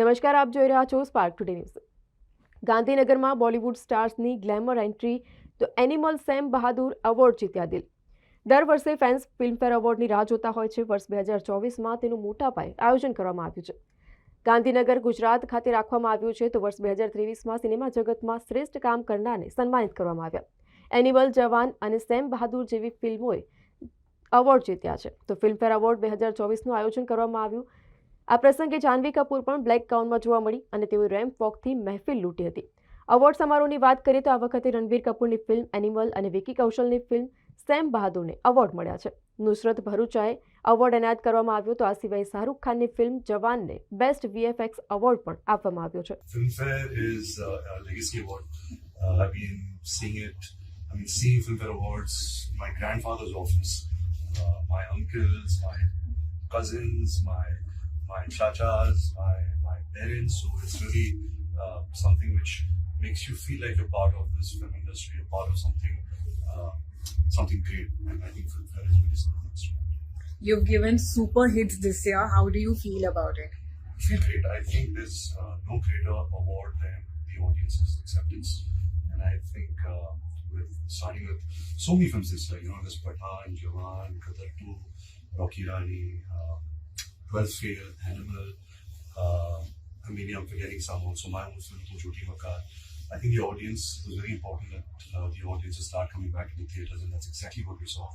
નમસ્કાર, આપ જોઈ રહ્યા છો સ્પાર્ક ટુડે ન્યૂઝ ગાંધીનગરમાં બોલિવૂડ સ્ટાર્સની ગ્લેમર એન્ટ્રી, તો એનિમલ સેમ બહાદુર એવોર્ડ જીત્યા દિલ. દર વર્ષે ફેન્સ ફિલ્મફેર એવોર્ડની રાહ જોતા હોય છે. વર્ષ બે હજાર ચોવીસમાં તેનું મોટા પાયે આયોજન કરવામાં આવ્યું છે. ગાંધીનગર, ગુજરાત ખાતે રાખવામાં આવ્યું છે. તો વર્ષ બે હજાર ત્રેવીસમાં સિનેમા જગતમાં શ્રેષ્ઠ કામ કરનારને સન્માનિત કરવામાં આવ્યા. એનિમલ જવાન અને સેમ બહાદુર જેવી ફિલ્મોએ એવોર્ડ જીત્યા છે. તો ફિલ્મફેર એવોર્ડ બે હજાર ચોવીસનું આયોજન કરવામાં આવ્યું. આ પ્રસંગે જાહ્નવી કપૂર પણ બ્લેક ગાઉનમાં જોવા મળી અને તેઓ રેમ્પ વોકથી મહેફિલ લૂંટી હતી અવોર્ડ સમારોહની વાત કરીએ તો આ વખતે રણવીર કપૂરની ફિલ્મ એનિમલ અને વિકી કૌશલની ફિલ્મ સેમ બહાદુરને એવોર્ડ મળ્યા છે નુસરત ભરૂચાએ એવોર્ડ એનાયત કરવામાં આવ્યો તો આ સિવાય શાહરૂખ ખાનની ફિલ્મ જવાનને બેસ્ટ વીએફએક્સ એવોર્ડ પણ આપવામાં આવ્યો છે is uh, a legacy I been I've it. I mean, seeing Filmfare awards. My grandfather's office, uh, my uncles, my cousins, my my chachas, my my parents. So it's really uh, something which makes you feel like you're part of this film industry, a part of something uh, something great. And I think Filmfare is really something special. You've given super hits this year. How do you feel about it? feel great. I think there's uh, no greater award than the audience's acceptance. And I think uh, with starting with so many films this year, you know, there's Pathan, Jawan, Qadar 2, Rocky Rani, uh, 12th Fail, Animal. Uh, I mean, I'm forgetting some also. My own film, Jyoti Makar. I think the audience was very important that uh, the audiences start coming back to the theaters, and that's exactly what we saw.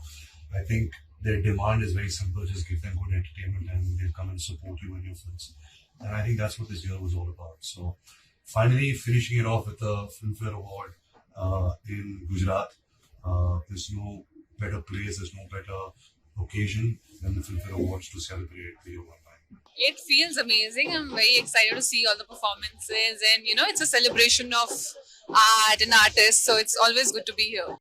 I think their demand is very simple: just give them good entertainment, and they'll come and support you in your films. And I think that's what this year was all about. So, finally, finishing it off with the Filmfare Award uh, in Gujarat. Uh, there's no better place, there's no better occasion than the Filmfare Awards to celebrate the award. It feels amazing. I'm very excited to see all the performances, and you know, it's a celebration of art and artists, so it's always good to be here.